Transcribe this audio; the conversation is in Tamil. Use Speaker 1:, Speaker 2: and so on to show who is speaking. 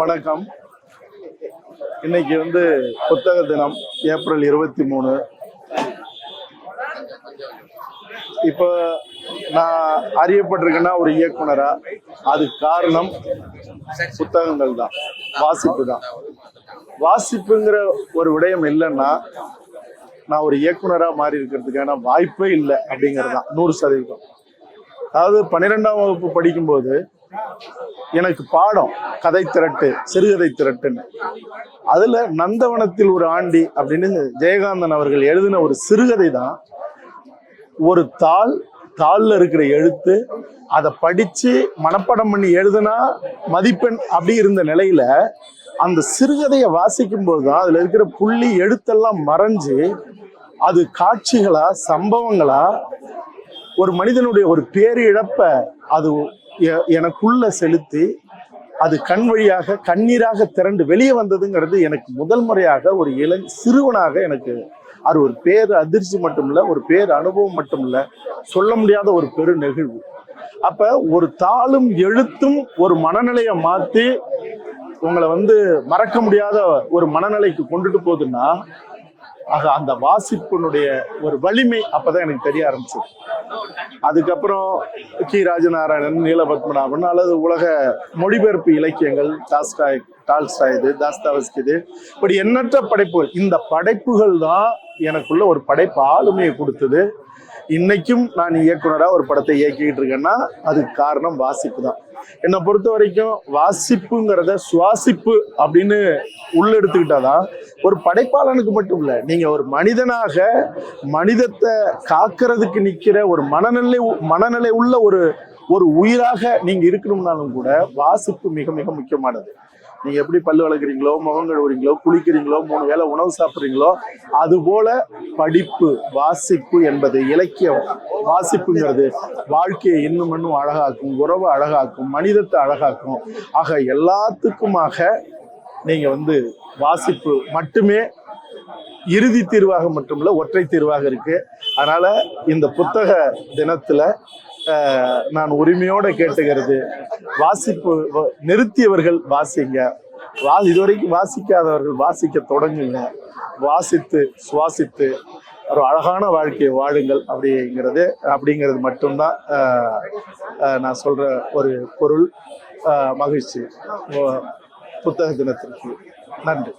Speaker 1: வணக்கம். இன்னைக்கு வந்து புத்தக தினம் ஏப்ரல் இருபத்தி மூணு. இப்போ நான் அறியப்பட்டிருக்கேன்னா ஒரு இயக்குனரா. அது காரணம் புத்தகங்கள் தான் வாசிப்பு தான். வாசிப்புங்கிற ஒரு விடயம் இல்லைன்னா நான் ஒரு இயக்குனராக மாறி இருக்கிறதுக்கான வாய்ப்பே இல்லை அப்படிங்கிறது தான் நூறு சதவீதம். அதாவது பன்னிரெண்டாம் வகுப்பு படிக்கும்போது எனக்கு பாடம் கதை திரட்டு சிறுகதை திரட்டுன்னு. அதில் நந்தவனத்தில் ஒரு ஆண்டி அப்படின்னு ஜெயகாந்தன் அவர்கள் எழுதின ஒரு சிறுகதை தான். ஒரு தாள் தாளில் இருக்கிற எழுத்து அதை படிச்சு மனப்பாடம் பண்ணி எழுதுனா மதிப்பெண் அப்படி இருந்த நிலையில அந்த சிறுகதையை வாசிக்கும் போது தான் அதுல இருக்கிற புள்ளி எழுத்தெல்லாம் மறைஞ்சு அது காட்சிகளா சம்பவங்களா ஒரு மனிதனுடைய ஒரு பேரிழப்பை அது எனக்குள்ள செலுத்தி அது கண் வழியாக கண்ணீராக திரண்டு வெளியே வந்ததுங்கிறது எனக்கு முதல் முறையாக ஒரு இளம் சிறுவனாக எனக்கு அது ஒரு பேர் அதிர்ச்சி மட்டும் இல்லை ஒரு பேர் அனுபவம் மட்டுமில்ல சொல்ல முடியாத ஒரு பெரு நெகிழ்வு. அப்ப ஒரு தாளும் எழுத்தும் ஒரு மனநிலையை மாத்தி உங்களை வந்து மறக்க முடியாத ஒரு மனநிலைக்கு கொண்டுட்டு போகுதுன்னா ஆக அந்த வாசிப்பினுடைய ஒரு வலிமை அப்பதான் எனக்கு தெரிய ஆரம்பிச்சது. அதுக்கப்புறம் கி. ராஜநாராயணன் நீலபத்மநாபன் அல்லது உலக மொழிபெயர்ப்பு இலக்கியங்கள் டாஸ்டாய் டால்ஸ்டாய் இது தாஸ்தாவஸ்கி இது இப்படி எண்ணற்ற படைப்புகள். இந்த படைப்புகள் தான் எனக்குள்ள ஒரு படைப்பு ஆளுமையை கொடுத்தது. இன்னைக்கும் நான் இயக்குனராக ஒரு படத்தை இயக்கிக்கிட்டு இருக்கேன்னா அதுக்கு காரணம் வாசிப்பு தான் என்னை பொறுத்த வரைக்கும் வாசிப்புங்கிறத சுவாசிப்பு அப்படின்னு உள்ளெடுத்துக்கிட்டாதான் ஒரு படைப்பாளனுக்கு மட்டும் இல்லை நீங்க ஒரு மனிதனாக மனிதத்தை காக்கிறதுக்கு நிக்கிற ஒரு மனநிலை மனநிலை உள்ள ஒரு ஒரு உயிராக நீங்க இருக்கணும்னாலும் கூட வாசிப்பு மிக மிக முக்கியமானது. நீங்க எப்படி பல்லு வளர்க்குறீங்களோ முகம் கழுவுறீங்களோ குளிக்கிறீங்களோ மூணு வேளை உணவு சாப்பிட்றீங்களோ அதுபோல படிப்பு வாசிப்பு என்பது இலக்கியம். வாசிப்புங்கிறது வாழ்க்கையை இன்னும் இன்னும் அழகாக்கும் உறவை அழகாக்கும் மனிதத்தை அழகாக்கும். ஆக எல்லாத்துக்குமாக நீங்க வந்து வாசிப்பு மட்டுமே இறுதி தீர்வாக மட்டுமில்ல ஒற்றை தீர்வாக இருக்கு. அதனால இந்த புத்தக தினத்துல நான் உரிமையோட கேட்டுக்கிறது வாசிப்பு வ- நிறுத்தியவர்கள் வாசிங்க. வா இதுவரைக்கும் வாசிக்காதவர்கள் வாசிக்க தொடங்குங்க. வாசித்து சுவாசித்து ஒரு அழகான வாழ்க்கையை வாழுங்கள் அப்படிங்கிறது அப்படிங்கிறது மட்டும்தான் நான் சொல்கிற ஒரு பொருள். மகிழ்ச்சி. புத்தக தினத்திற்கு நன்றி.